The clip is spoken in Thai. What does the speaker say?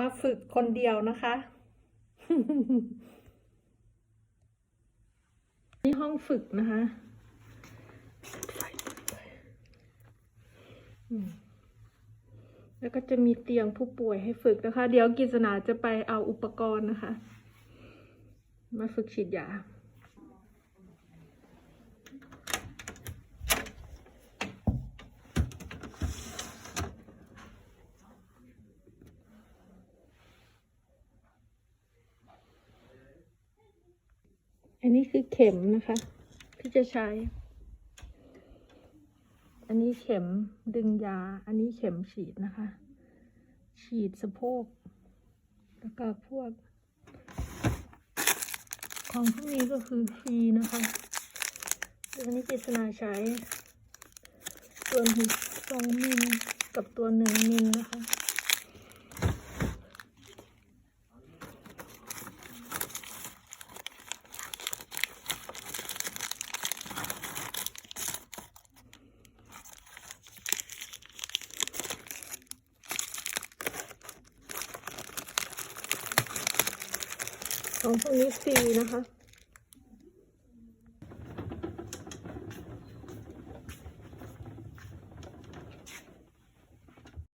มาฝึกคนเดียวนะคะนี่ห้องฝึกนะคะแล้วก็จะมีเตียงผู้ป่วยให้ฝึกนะคะ เดี๋ยวกิจนาจะไปเอาอุปกรณ์นะคะ มาฝึกฉีดยา อันนี้คือเข็มนะคะที่จะใช้ อันนี้เข็มดึงยา อันนี้เข็มฉีดนะคะ ฉีดสะโพก แล้วก็พวก ของพวกนี้ก็คือฟรีนะคะตัวนี้กิษณาใช้ตัวหนึ่งสองมิลกับตัวหนึ่งมิลนะคะ ของพวกนี้ฟรีนะคะ